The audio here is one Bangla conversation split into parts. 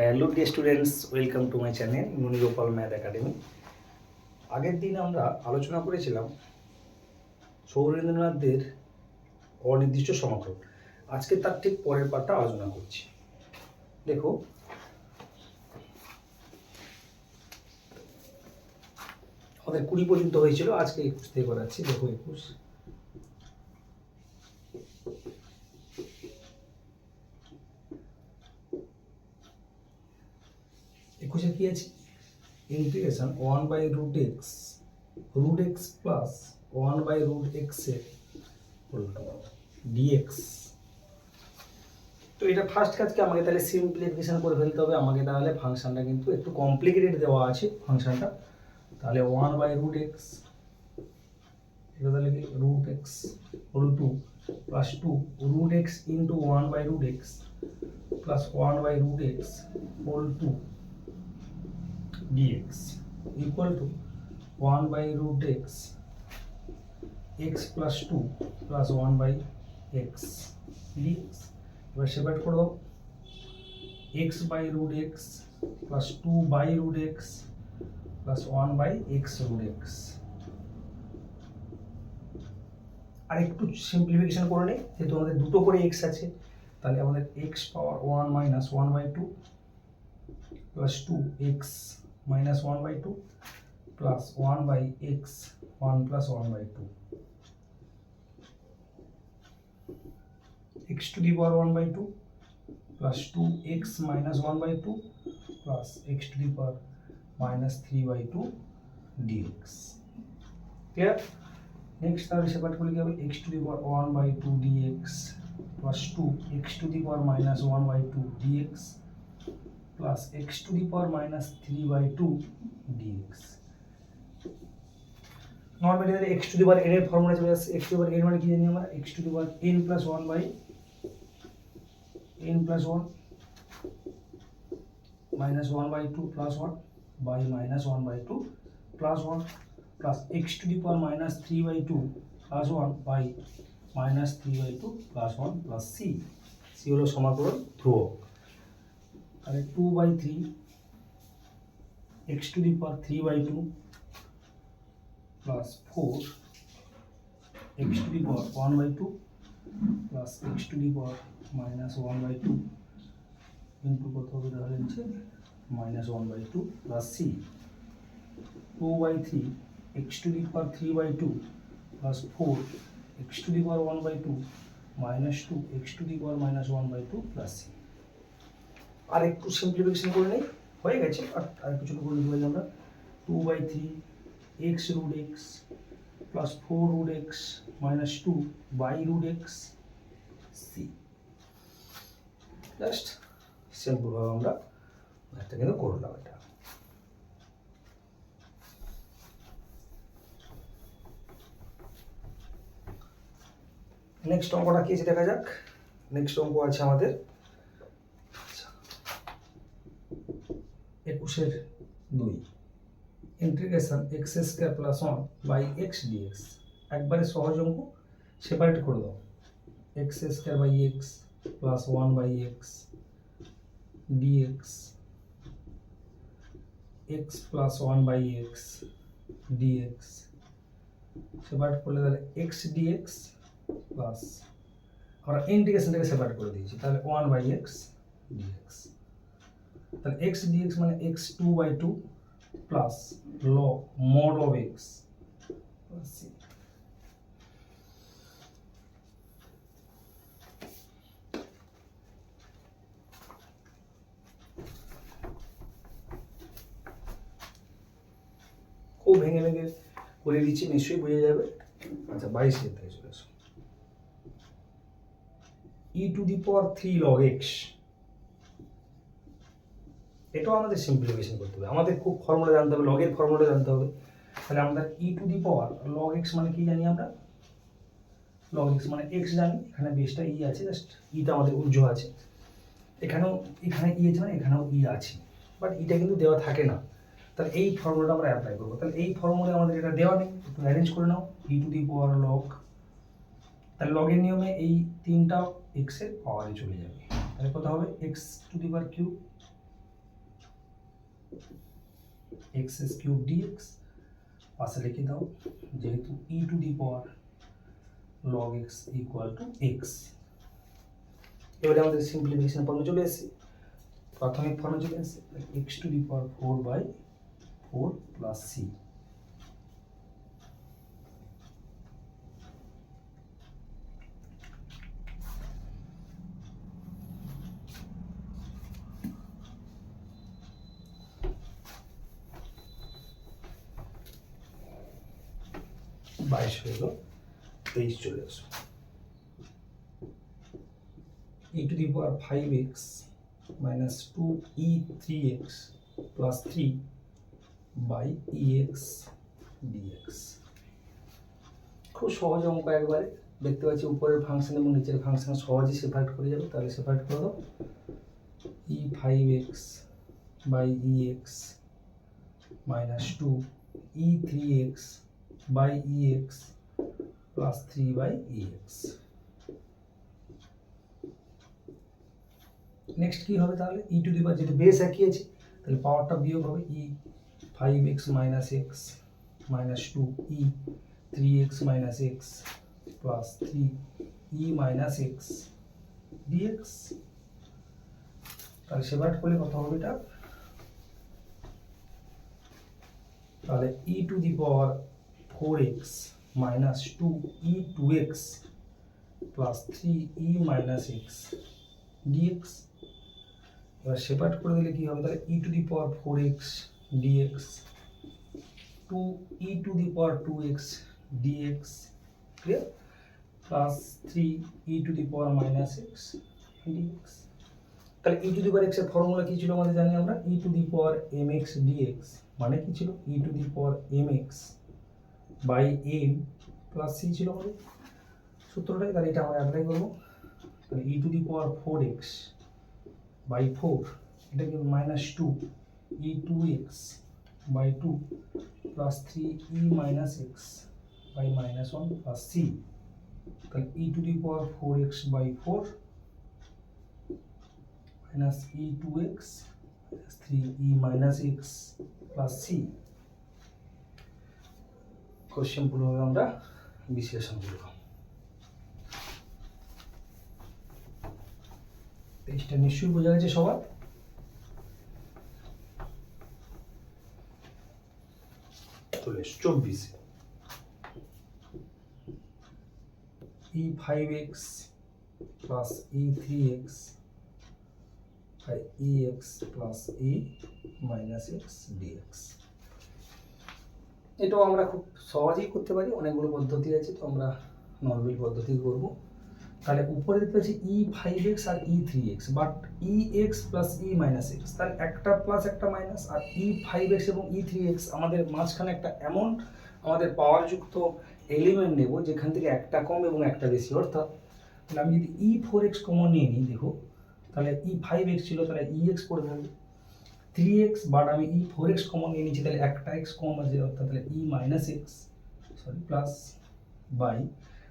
Hello dear students welcome to my channel Munigopal math academy আগের দিন আমরা আলোচনা করেছিলাম সৌরেন্দ্রনাথদের অনির্দিষ্ট সমাকলন আজকে তার ঠিক পরের পার্টটা আলোচনা করছি। দেখো, আমাদের কুড়ি পর্যন্ত হয়েছিল, আজকে একুশ থেকে করাচ্ছি, দেখো একুশ। একুশে কি আছে? Integration one by root x root x plus one by root এক্সের ডিএক্স তো এটা ফার্স্ট কাজকে আমাকে তাহলে সিম্পলিফিকেশন করে ফেলতে হবে। আমাকে তাহলে ফাংশনটা কিন্তু একটু কমপ্লিকেটেড দেওয়া আছে, ফাংশনটা। তাহলে ওয়ান বাই রুট এক্স এটা তাহলে কি? Root x whole two plus two root x into one by root x plus one by root x whole two dx equal to 1 by root x x plus 2 plus 1 by x dx এবার সেপারেট করে দাও x by root x plus 2 by root x plus 1 by x root x আর একটু সিম্পলিফিকেশন করে নেই যেহেতু আমাদের দুটো করে x আছে তাহলে আমাদের x power 1 minus 1 by 2 plus 2x minus 1 by 2 plus 1 by x 1 plus 1 by 2 x to the power 1 by 2 plus 2x minus 1 by 2 plus x to the power minus 3 by 2 dx clear next তাহলে সেপারেট করলে কি হবে x to the power 1 by 2 dx plus 2 x to the power minus 1 by 2 dx plus x to the power minus 3 by 2 dx normally তাহলে x to the power n এর ফর্মুলা চলে আসছে x to the power n মানে কি জানি আমরা x to the power n plus 1 by n plus 1 minus 1 by 2 plus 1 by minus 1 by 2 plus 1 plus x to the power minus 3 by 2 plus 1 by minus 3 by 2 plus 1 plus c c হলো সমাকলন ধ্রুবক তাহলে two by three x to the power three by two plus four x to the power one by two plus x to the power minus one by two into কত হবে তাহলে হচ্ছে minus one by two plus c two by three x to the power three by two plus four x to the power one by two minus two x to the power minus one by two plus c আর একটু সিম্পলিফিকেশন করে নেই, হয়ে গেছে, আর আর ছোটো করে দিতে আমরা। Two by three x root x plus four root x minus two by root x c just সিম্পলভাবে আমরা একটা কিন্তু করলাম এটা। নেক্সট অঙ্কটা কি আছে দেখা যাক? নেক্সট অঙ্ক আছে আমাদের। একুশের দুই। Integration x square plus one by x dx একবারে সহজ অঙ্ক সেপারেট করে দাও। X square by x plus one by x dx x plus one by x dx separate করলে তাহলে এক্স ডিএক্স প্লাস আমরা ইন্টিগ্রেশনটাকে সেপারেট করে দিয়েছি, তাহলে ওয়ান বাই এক্স ডিএক্স তাহলে এক্স ডিএক্স মানে x two by two plus log mod of x খুব ভেঙে ভেঙে করে দিচ্ছি, নিশ্চয়ই বুঝে যাবে। আচ্ছা বাইশ থেকে চলে আসো। E to the power three log x এটাও আমাদের সিম্পলিফিকেশন করতে হবে। আমাদের খুব ফর্মুলা জানতে হবে লগের ফর্মুলা জানতে হবে। তাহলে আমরা e to the power log x মানে কি জানি আমরা? লগ এক্স মানে এক্স জানি, এখানে বেসটা ই আছে জাস্ট ইটা আমাদের উজ্জ্ব আছে। এখানেও, এখানে ই আছে মানে এখানেও ই আছে। বাট ইটা কিন্তু দেওয়া থাকে না। তাহলে এই ফর্মুলাটা আমরা অ্যাপ্লাই করব। তাহলে এই ফর্মুলা আমাদের এটা দেওয়া নেই, একটু অ্যারেঞ্জ করে নাও। ই টু দি পাওয়ার লগ তাহলে লগের নিয়মে এই তিনটা এক্সের পাওয়ারে চলে যাবে। তাহলে কত হবে? X to the power q x s cube dx পাশে লিখে দাও, যেহেতু e to the power log x equal to x এবারে আমাদের সিম্পলিফিকেশন ফর্মে চলে এসেছে। প্রাথমিক ফর্মে চলে এসেছে x to the power four by four plus c বাইশ গেল, তেইশ চলে আসো e to the power 5x minus 2e3x plus 3 by ex dx খুব সহজ অঙ্ক একবারে। দেখতে পাচ্ছি উপরের ফাংশন এবং নিচের ফাংশন সহজেই সেপারেট করে যাবে। তাহলে সেপারেট করে দাও। E five x by e x minus two e three x by e x plus three by e x next কি হবে তাহলে? ই টু দি পাওয়ার যেহেতু বেস একই আছে, তাহলে পাওয়ারটা বিয়োগ হবে e five x minus x minus two e three x minus x plus three e minus x dx তাহলে সেপারেট করলে কত হবে এটা? তাহলে e to the power four x minus two e two x plus three e minus x dx এবার সেপারেট করে দিলে কি হবে? তাহলে e to the power four x dx two e to the power two x dx clear plus three e to the power minus x dx তাহলে ই টু দি পাওয়ার এক্সের ফর্মুলা কি ছিল আমাদের জানি আমরা? E to the power m x dx মানে কি ছিল? E to the power m x by m plus c ছিল আমাদের সূত্রটাই তাহলে এটা আমরা অ্যাপ্লাই করব। তাহলে e to the power four x by four এটাকে minus two e two x by two plus three e minus x by minus one plus c তাহলে e to the power four x by four minus e two x three e minus x plus c কোশ্চেনগুলোভাবে আমরা বিশ্লেষণ করব। তেইশটা নিশ্চয়ই বোঝা গেছে সবার? চলে চব্বিশে। E five x plus e three x e x plus e minus x dx এটাও আমরা খুব সহজেই করতে পারি, অনেকগুলো পদ্ধতি আছে, তো আমরা নর্মাল পদ্ধতি করব। তাহলে উপরে দেখতে পাচ্ছি e five x R e three x but e x plus e minus x তাহলে একটা প্লাস একটা মাইনাস আর ই ফাইভ এক্স এবং ই থ্রি এক্স আমাদের মাঝখানে একটা এমন আমাদের পাওয়ারযুক্ত এলিমেন্ট নেব, যেখান থেকে একটা কম এবং একটা বেশি, অর্থাৎ তাহলে আমি যদি ই ফোর এক্স কমন নিয়ে নিই, দেখো, তাহলে ই ফাইভ এক্স ছিল, তাহলে ই এক্স করে দেবো থ্রি এক্স বাট আমি ই ফোর এক্স কমন নিয়ে নিচ্ছি তাহলে একটা এক্স কম আছে অর্থাৎ তাহলে e minus x sorry plus by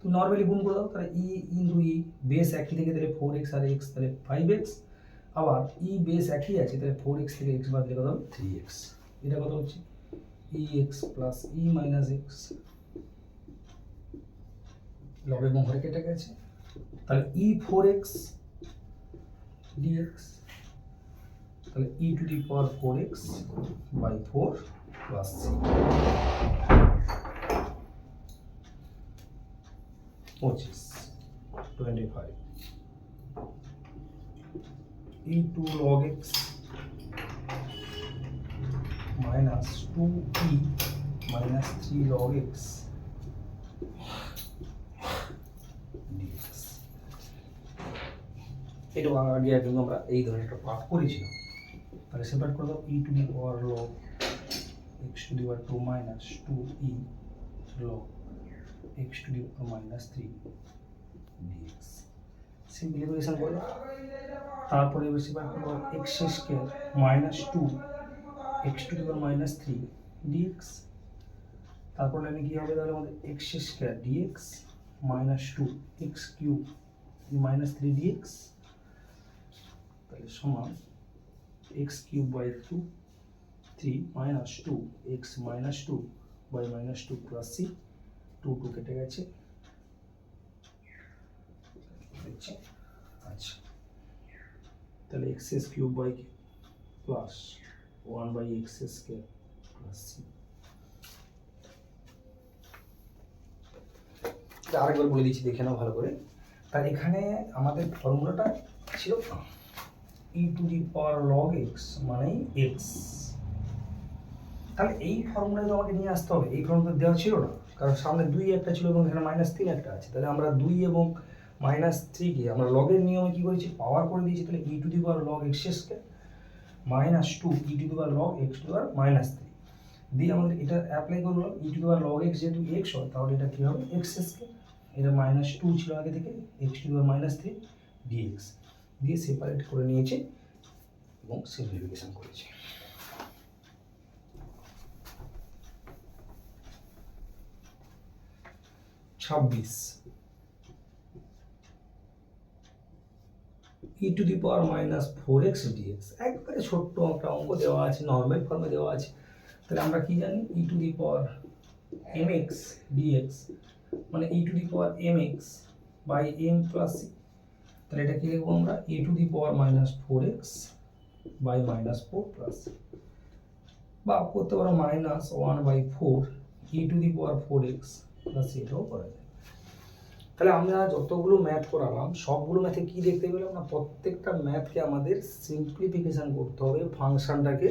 তো নর্মালি গুণ করে দাও তাহলে ই ইন্টু ই বেস একই থেকে তাহলে ফোর এক্স আর এক্স তাহলে ফাইভ এক্স আবার ই বেস একই আছে তাহলে ফোর এক্স থেকে এক্স বাদ দিলে কত? হবে থ্রি এক্স এটা কত হচ্ছে? E x plus e minus x লবে এবং হরে কেটে গেছে। তাহলে ই ফোর এক্স ডিএক্স তাহলে e to the power four x by four plus c পঁচিশ twenty five e two log x minus two e minus three log x এটা আগে আগে আমরা এই ধরনের একটা পাঠ করেছিলাম। তাহলে সেপারেট করে দাও e to the power log x to the power two minus two e log x to the power minus three dx simplification করে দাও। তারপরে এবার সেপারেট করে দাও x square minus two x to the power minus three dx তারপর লাইনে কী হবে তাহলে আমাদের x square dx minus two x cube minus three dx তাহলে সমান x cube by two three minus two x minus two by minus two plus c two two কেটে গেছে। আচ্ছা। তাহলে x s cube by plus one by x square plus c আরেকবার বলে দিচ্ছি, দেখে নাও ভালো করে। তার এখানে আমাদের ফর্মুলাটা ছিল e to the power log x মানে এক্স তাহলে এই ফর্মুলা তো আমাকে নিয়ে আসতে হবে। এই ফর্মুলা দেওয়া ছিল না। কারণ সামনে দুই একটা ছিল এবং এখানে মাইনাস তিন একটা আছে। তাহলে আমরা দুই এবং মাইনাস থ্রিকে আমরা লগের নিয়মে কী করেছি? পাওয়ার করে দিয়েছি। তাহলে e to the power log x square minus two e to the power log x to power minus three দিয়ে আমাদের এটা অ্যাপ্লাই করল e to the power log x যেহেতু এক্স হয়, তাহলে এটা কী হবে? এক্স স্কোয়ার এটা মাইনাস টু ছিল আগে থেকে x to the power minus three dx দিয়ে সেপারেট করে নিয়েছে এবং সিম্পলিফিকেশন করেছে। ছাব্বিশ। E to the power minus four x dx একবারে ছোট্ট একটা অঙ্ক দেওয়া আছে নর্মাল ফর্মে দেওয়া আছে। তাহলে আমরা কি জানি? E to the power m x dx মানে e to the power m x by m plus তাহলে এটা কি লিখব আমরা e to the power minus four x by minus four plus বা করতে পারো minus one by four e to the power four x plus এটাও করা যায়। তাহলে আমরা যতগুলো ম্যাথ করালাম, সবগুলো ম্যাথে কি দেখতে পেলাম না? প্রত্যেকটা ম্যাথকে আমাদের সিম্পলিফিকেশান করতে হবে ফাংশনটাকে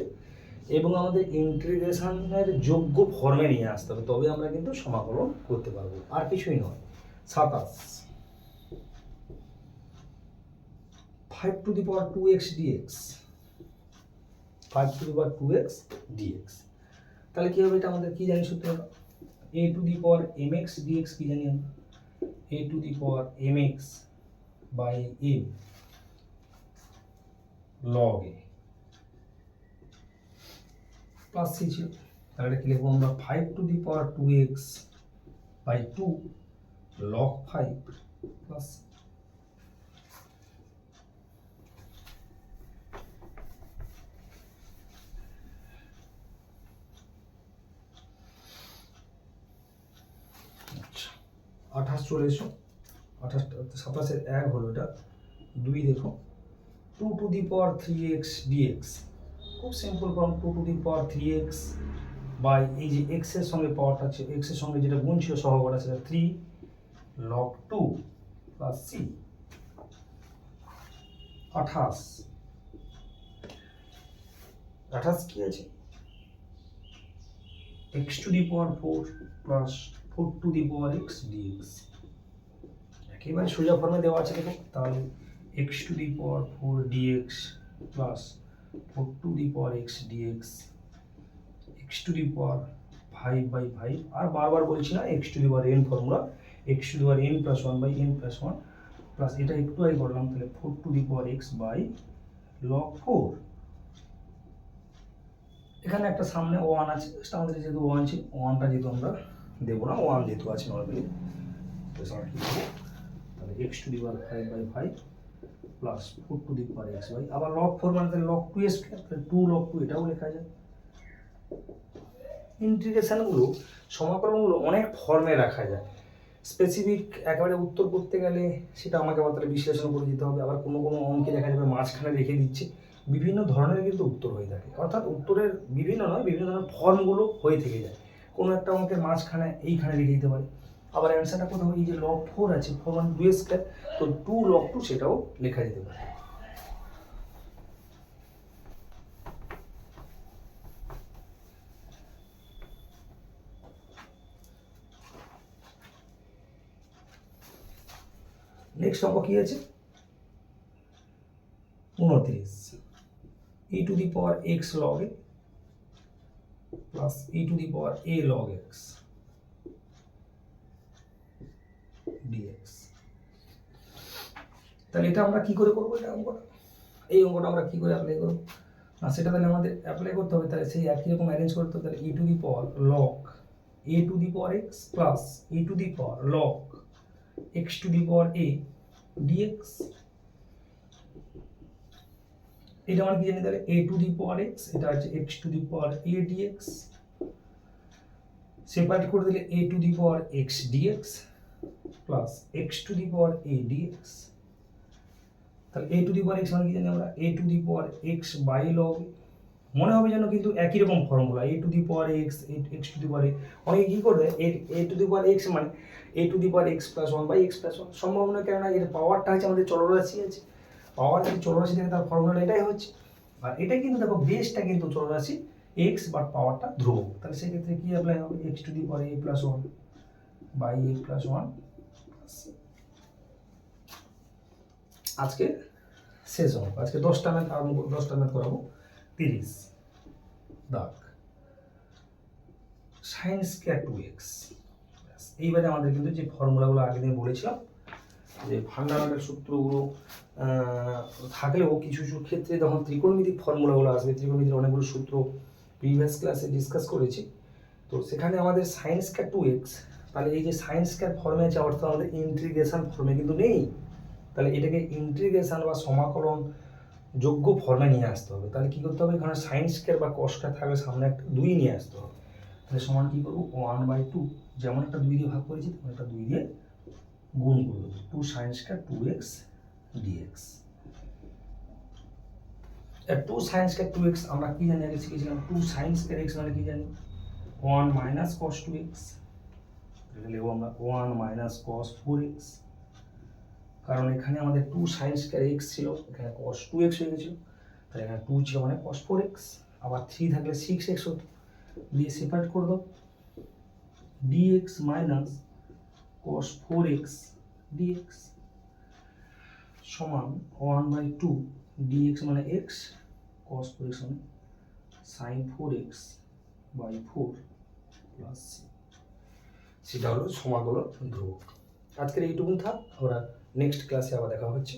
এবং আমাদের ইন্টিগ্রেশনের যোগ্য ফর্মে নিয়ে আসতে হবে। তবে আমরা কিন্তু সমাকলন করতে পারব, আর কিছুই নয়। সাতাশ। Five to the power two x dx five to the power two x dx তাহলে কী হবে এটা আমাদের কী জানি সূত্রটা a to the power m x dx কী জানি আমরা? a to the power mx by m log a. Plus c ছিল। তাহলে এটা কি লিখব আমরা? Five to the power two x by two log five plus আচ্ছা আঠাশ চলে এসো আঠাশ সাতাশের এক হলো এটা। দুই দেখো two to the power three x dx খুব simple form two to the power three x by এই যে এক্সের সঙ্গে পাওয়ারটা আছে এক্সের সঙ্গে যেটা গুণ ছিল সহগটা সেটা three log two plus c আঠাশ। আঠাশ কি আছে? X to the power four plus four to the power x dx একেবারে সোজা ফর্মে দেওয়া আছে দেখো, তাহলে x to the power four dx plus four to the power x dx x to the power five by five আর বারবার বলছি না x to the power n formula x to the power n plus one by n plus one plus এটা একটু আগে করলাম, তাহলে four to the power x by log four এখানে একটা সামনে ওয়ান আছে আমাদের যেহেতু ওয়ান আছে ওয়ানটা যেহেতু আমরা দেবো না ওয়ান যেহেতু আছে নর্মালি তো আমরা কী করব? তাহলে x to the power five by five plus four to the power x by আবার লগ ফোর মানে log two as two log two এটাও লেখা যায়। ইন্টিগ্রেশনগুলো সমাকলনগুলো অনেক ফর্মে রাখা যায়। স্পেসিফিক একেবারে উত্তর করতে গেলে সেটা আমাকে আবার তাহলে বিশ্লেষণ করে দিতে হবে। আবার কোনো কোনো অঙ্কে দেখা যাবে মাঝখানে রেখে দিচ্ছে। বিভিন্ন ধরনের কিন্তু উত্তর হয়ে থাকে। অর্থাৎ উত্তরের বিভিন্ন নয়, বিভিন্ন ধরনের ফর্মগুলো হয়ে থেকে যায়। কোনো একটা অঙ্কের মাঝখানে, এইখানে লিখে দিতে পারে। আবার অ্যান্সারটা কোথাও, এই যে লগ ফোর আছে ফোর মানে টু স্কোয়ার তো টু লগ টু সেটাও লেখা যেতে পারে। নেক্সট অঙ্ক কি আছে? উনত্রিশ। E to the power x log plus e to the power a log x dx তাহলে এটা আমরা কি করে করব? এটা অঙ্কটা। এই অঙ্কটা আমরা কি করে অ্যাপ্লাই করব? আর সেটা তাহলে আমাদের অ্যাপ্লাই করতে হবে। তাহলে সেই একই রকম অ্যারেঞ্জ করতে হবে। তাহলে e to the power log a to the power x plus e to the power log x to the power a dx এটা আমরা কি জানি তাহলে a to the power x এটা হচ্ছে x to the power a dx separate করে দিলে a to the power x dx plus x to the power a dx তাহলে a to the power x মানে কি জানি আমরা a to the power x by log মনে হবে যেন কিন্তু একই রকম formula a to the power x x to the power অনেকে কী করবে a to the power x মানে a to the power x plus one by x plus one সম্ভব নয় কেননা এর পাওয়ারটা হচ্ছে আমাদের চলরাশি আছে পাওয়ার যদি চলরাশি থাকে তার ফর্মুলা এটাই হচ্ছে। আর এটা কিন্তু দেখো বেসটা কিন্তু চলরাশি এক্স বাট পাওয়ারটা ধ্রুবক তাহলে সেক্ষেত্রে কী অ্যাপ্লাই হবে? X to the power a plus one by a plus one আজকে শেষ অঙ্ক আজকে দশটা ম্যাথ আরম্ভ দশটা ম্যাথ করাবো। তিরিশ। দাগ। সাইন্স স্কোয়ার টু এক্স এইবারে আমাদের কিন্তু যে ফর্মুলাগুলো আগে দিন বলেছিলাম, যে ফান্ডামেন্টাল সূত্রগুলো থাকলেও কিছু কিছু ক্ষেত্রে যখন ত্রিকোণমিতিক ফর্মুলাগুলো আসবে, ত্রিকোণমিতির অনেকগুলো সূত্র প্রিভিয়াস ক্লাসে ডিসকাস করেছি, তো সেখানে আমাদের সায়েন্স স্কোয়ার টু এক্স তাহলে এই যে সায়েন্স স্কোয়ার ফর্মে আছে, অর্থাৎ আমাদের ইন্টিগ্রেশন ফর্মে কিন্তু নেই, তাহলে এটাকে ইন্টিগ্রেশন বা সমাকলন যোগ্য ফর্মে নিয়ে আসতে হবে। তাহলে কী করতে হবে? এখানে সাইন্স স্কোয়ার বা কস্টার থাকলে সামনে একটা দুই নিয়ে আসতে হবে। তাহলে সমান কী করব? ওয়ান বাই টু যেমন একটা দুই দিয়ে ভাগ করেছি, তেমন একটা দুই দিয়ে গুণ করে দেবো। Two sines square two x d x two sines square two x আমরা কি জানি? আগে শিখেছিলাম টু সাইন্স স্কোয়ার এক্স মানে কি জানি? One minus cos two x আমরা one minus cos four x কারণ এখানে আমাদের টু সাইন্স স্কোয়ার এক্স ছিল, এখানে কস টু এক্স হয়ে গেছিল। তাহলে এখানে টু ছিল মানে কস ফোর এক্স আবার থ্রি থাকলে সিক্স এক্স হতো। দিয়ে সেপারেট করে দাও। D x minus cos four x d x সমান one by two d x মানে এক্স কস ফোর এক্স মানে sine four x by four plus c সেটা হলো সমাকলন ধ্রুবক। আজকের এইটুকুন থাক, আমরা নেক্সট ক্লাসে আবার দেখা হচ্ছে।